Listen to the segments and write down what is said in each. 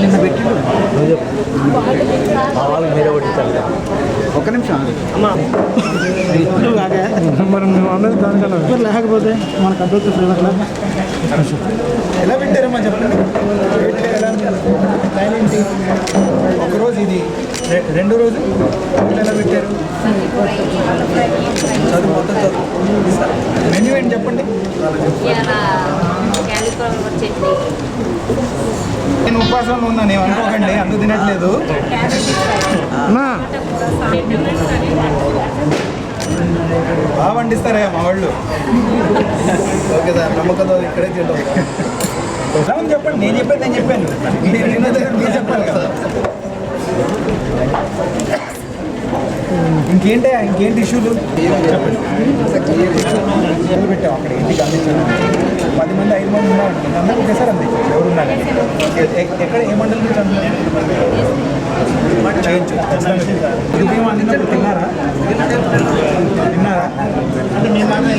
నిన్న పెట్టిండు మా వాళ్ళకి మీరే కొట్టించాలి ఒక్క నిమిషం మరి మేము అన్నది దానికన్నా మరి లేకపోతే మనకు అడ్డొచ్చు ప్రేమ ఎలా పెట్టారమ్మా చెప్పండి? టైం ఏంటి ఒకరోజు ఇది. రెండో రోజు? ఎలా పెట్టారు? చదువు మొత్తం చదువు. మెన్యూ ఏంటి చెప్పండి? నేను ఉపవాసంలో ఉన్నాను ఏం అనుకోకండి అందుకు తినట్లేదు బాగా వండిస్తారా మా వాళ్ళు. ఓకే సార్ నమ్మకంతో ఇక్కడే తింటాం. చెప్పండి నేను చెప్పేది నేను చెప్పాను. మీరు చెప్పాలి కదా. ఇంకేంటి ఇంకేంటి ఇష్యూలు? చెప్పండి మొదలు పెట్టాం అక్కడ ఇంటికి అందించాను పది మంది ఐదు మంది ఉన్నారు. అందరూ ఒకేసారి అందించారు ఎవరున్నారు ఎక్కడ ఏ మండలం నుంచి అందించారు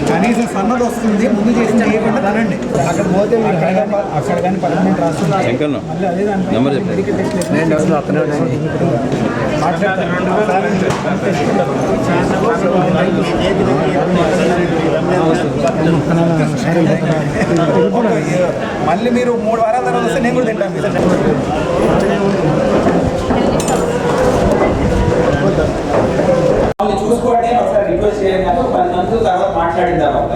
కనీసం సన్నది వస్తుంది ముందు చేసి చేయకుండా తినండి. అక్కడ పోతే మీరు హైదరాబాద్ అక్కడ కానీ పర్మనెంట్ మళ్ళీ మీరు మూడు వారాల తర్వాత వస్తే నేను కూడా తింటాను మీతో. వాళ్ళని చూసుకోండి ఒకసారి రిక్వెస్ట్ చేయండి కానీ ఒక పది మంది తర్వాత మాట్లాడిన తర్వాత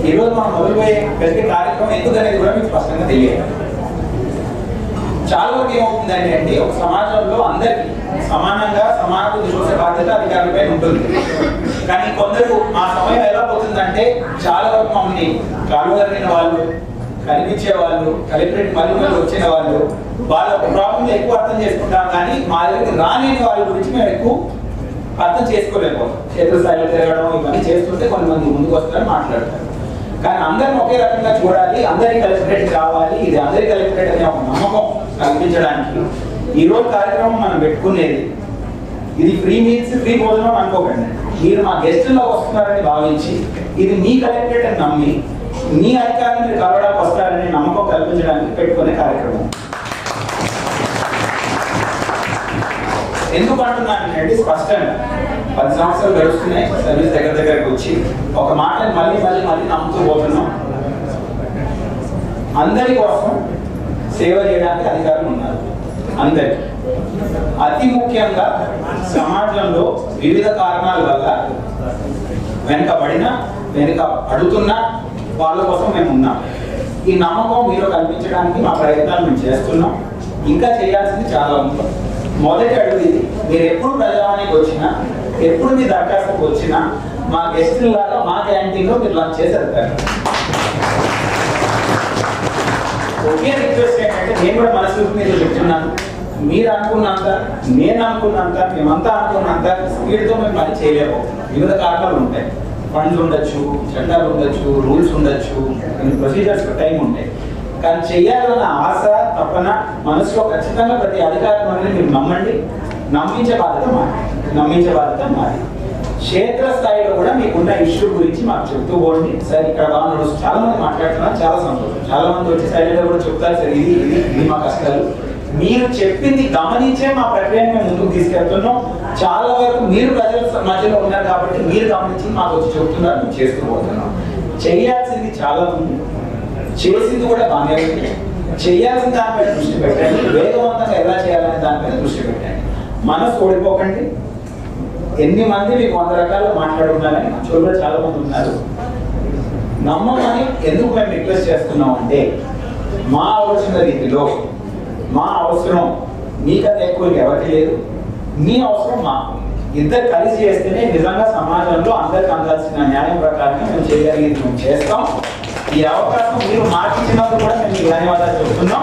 ఈ రోజు మనం మొదలుపోయే ప్రతి కార్యక్రమం ఎందుకు అనేది కూడా మీకు స్పష్టంగా తెలియదు. చాలా వరకు ఏమవుతుందండి అంటే ఒక సమాజంలో అందరికి సమానంగా సమానత చూసే బాధ్యత అధికారులపై ఉంటుంది. కానీ కొందరు ఆ సమయం ఎలా పోతుందంటే చాలా వరకు మమ్మల్ని కాలువరిన వాళ్ళు కనిపించే వాళ్ళు కలెక్టరేట్ మళ్ళీ మళ్ళీ వచ్చిన వాళ్ళు వాళ్ళ ప్రాబ్లం ఎక్కువ అర్థం చేసుకుంటాం కానీ మా దగ్గరికి రాలేని వాళ్ళ గురించి మేము ఎక్కువ అర్థం చేసుకోలేకపోతాం క్షేత్రస్థాయిలో తిరగడం ఇవన్నీ చేస్తుంటే కొంతమంది ముందుకు వస్తారని మాట్లాడతారు. కానీ అందరిని ఒకే రకంగా చూడాలి అందరి కలెక్టరేట్ కావాలి. ఇది అందరి కలెక్టరేట్ అనే ఒక నమ్మకం కల్పించడానికి ఈ రోజు కార్యక్రమం మనం పెట్టుకునేది ఇది ఫ్రీ మీల్స్ ఫ్రీ భోజనం అనుకోకండి. మీరు మా గెస్టుల్లో వస్తున్నారని భావించి ఇది మీ కలెక్టరేట్ అని నమ్మి మీ అధికారులు మీరు కలవడానికి వస్తారని నమ్మకం కల్పించడానికి పెట్టుకునే కార్యక్రమం. ఎందుకు అంటున్నానంటే స్పష్టంగా. పది సంవత్సరాలు గడుస్తున్నాయి. సర్వీస్ దగ్గర దగ్గరకు వచ్చి ఒక మాట మళ్ళీ మళ్ళీ మళ్ళీ నమ్ముతూ పోతున్నాం. అందరి కోసం సేవ చేయడానికి అధికారులు ఉన్నారు. అందరికి అతి ముఖ్యంగా సమాజంలో వివిధ కారణాల వల్ల వెనుకబడిన వెనుక అడుగుతున్న వాళ్ళ కోసం మేము ఉన్నాం. ఈ నమ్మకం మీరు కల్పించడానికి మా ప్రయత్నాలు మేము చేస్తున్నాం. ఇంకా చేయాల్సింది చాలా ఉంది. మొదటి అడుగు ఇది. మీరు ఎప్పుడు ప్రజావాణికి వచ్చినా ఎప్పుడు మీ దరఖాస్తుకు వచ్చినా మా గెస్ట్ లాగా మా క్యాంటీన్లో మీరు లంచ్ చేసి వెళ్తారు. ఒకే రిక్వెస్ట్ ఏంటంటే నేను కూడా మనసు మీద చెప్తున్నాను. మీరు అనుకున్నంత నేను అనుకున్నంత మేమంతా అనుకున్నంత స్పీడ్తో మేము పని చేయలేము. వివిధ కారణాలు ఉంటాయి. ఫండ్స్ ఉండొచ్చు చట్టాలు ఉండొచ్చు రూల్స్ ఉండొచ్చు కొన్ని ప్రొసీజర్స్ టైం ఉంటాయి. కానీ చేయాలన్న ఆశ తప్పన మనసులో ఖచ్చితంగా ప్రతి అధికారం మీరు నమ్మండి. నమ్మించే బాధ్యత మాది. నమ్మించే బాధ్యత మాది. క్షేత్ర స్థాయిలో కూడా మీకున్న ఇష్యూ గురించి మాకు చెప్తూ పోండి. సార్ ఇక్కడ బాగా చాలా మంది మాట్లాడుతున్నారు. చాలా సంతోషం. చాలా మంది వచ్చి సైలెంట్ కూడా చెప్తారు. సార్ ఇది ఇది ఇది మా కష్టాలు. మీరు చెప్పింది గమనించే మా ప్రక్రియను మేము ముందుకు తీసుకెళ్తున్నాం. చాలా వరకు మీరు ప్రజల మధ్యలో ఉన్నారు కాబట్టి మీరు గమనించి మాకు వచ్చి చెప్తున్నారు. మేము చేస్తూ పోతున్నాం. చేయాల్సింది చాలా ఉంది. చేసింది కూడా బాగానే ఉంది. చేయాల్సిన దానిపైన దృష్టి పెట్టండి. వేగవంతంగా ఎలా చేయాలనే దానిపైన దృష్టి పెట్టండి. మనసు ఓడిపోకండి. ఎన్ని మంది మీకు వంద రకాలు మాట్లాడుకున్నారని మా చోట్ల చాలా మంది ఉన్నారు. నమ్మమని ఎందుకు మేము రిక్వెస్ట్ చేస్తున్నాం అంటే మా అవసరం రీతిలో మా అవసరం మీకన్నా ఎక్కువ ఎవరికి లేదు. మీ అవసరం మాకు. ఇద్దరు కలిసి చేస్తేనే నిజంగా సమాజంలో అందరికి అందాల్సిన న్యాయం ప్రకారంగా మేము చేయగలిగింది మేము చేస్తాం. ఈ అవకాశం మీరు మాకు ఇచ్చినందుకు కూడా మేము ధన్యవాదాలు చెబుతున్నాం.